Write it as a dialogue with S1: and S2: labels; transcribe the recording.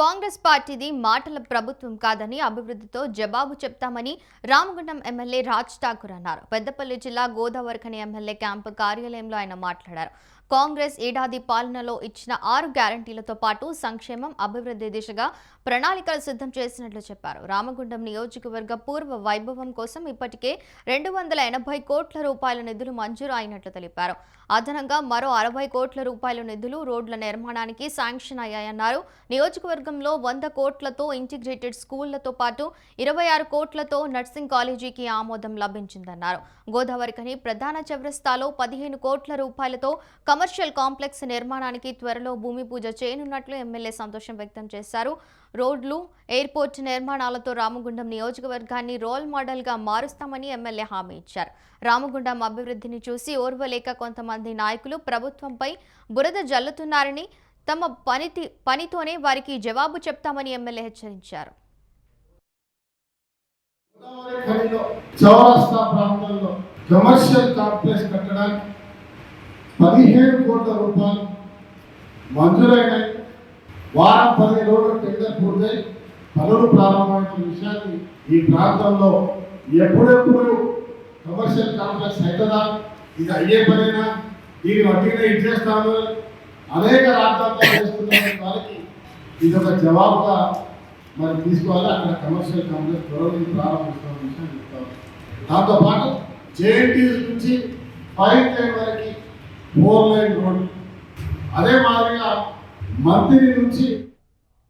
S1: కాంగ్రెస్ పార్టీది మాటల ప్రభుత్వం కాదని అభివృద్ధితో జవాబు చెప్తామని రామగుండం ఎమ్మెల్యే రాజ్ ఠాకూర్ అన్నారు. పెద్దపల్లి జిల్లా గోదావరిఖని ఎమ్మెల్యే క్యాంపు కార్యాలయంలో ఆయన మాట్లాడారు. కాంగ్రెస్ ఏడాది పాలనలో ఇచ్చిన ఆరు గ్యారంటీలతో పాటు సంక్షేమం అభివృద్ధి దిశగా ప్రణాళికలు సిద్ధం చేసినట్లు చెప్పారు. రామగుండం నియోజకవర్గ పూర్వ వైభవం కోసం ఇప్పటికే రెండు వందల ఎనభై కోట్ల రూపాయల నిధులు మంజూరు అయినట్లు తెలిపారు. అదనంగా మరో అరవై కోట్ల రూపాయల నిధులు రోడ్ల నిర్మాణానికి శాంక్షన్ అయ్యాయన్నారు. నియోజకవర్గ పథకంలో వంద కోట్లతో ఇంటిగ్రేటెడ్ స్కూళ్ళతో పాటు ఇరవై ఆరు కోట్లతో నర్సింగ్ కాలేజీకి ఆమోదం లభించిందన్నారు. గోదావరికని ప్రధాన చౌరస్తాలో పదిహేను కోట్ల రూపాయలతో కమర్షియల్ కాంప్లెక్స్ నిర్మాణానికి త్వరలో భూమి పూజ చేయనున్నట్లు ఎమ్మెల్యే సంతోషం వ్యక్తం చేశారు. రోడ్లు ఎయిర్పోర్ట్ నిర్మాణాలతో రామగుండం నియోజకవర్గాన్ని రోల్ మోడల్గా మారుస్తామని ఎమ్మెల్యే హామీ ఇచ్చారు. రామగుండం అభివృద్ధిని చూసి ఓర్వలేక కొంతమంది నాయకులు ప్రభుత్వంపై బురద జల్లుతున్నారని తమ పనితి పనితోనే వారికి జవాబు చెప్తామని ఎమ్మెల్యే హెచ్చరించారు.
S2: గోదావరి చౌరస్తా ప్రాంతంలో కమర్షియల్ కాంప్లెక్స్ కట్టడానికి పదిహేను కోట్ల రూపాయలు మంజూరైనాయి వారం పది రోజులు టెండర్ పూర్తయి పనులు ప్రారంభమైన విషయాన్ని ఈ ప్రాంతంలో ఎప్పుడెప్పుడు కమర్షియల్ కాంప్లెక్స్ అవుతుందా ఇది అయ్యే పనేనా? దీని వడ్డీనే ఇచ్చేస్తాను అనేక రాజ్యాంగాలు చేస్తున్న వారికి ఇది ఒక జవాబుగా మరి తీసుకోవాలి. అక్కడ కమర్షియల్ కాంప్లెక్స్ త్వరలో ప్రారంభిస్తున్న విషయం చెప్తాను దాంతోపాటు జేఎన్టీ నుంచి ఫైవ్ లైన్ వరకు ఫోర్ లైన్ రోడ్ అదే మాదిరిగా మంత్రి నుంచి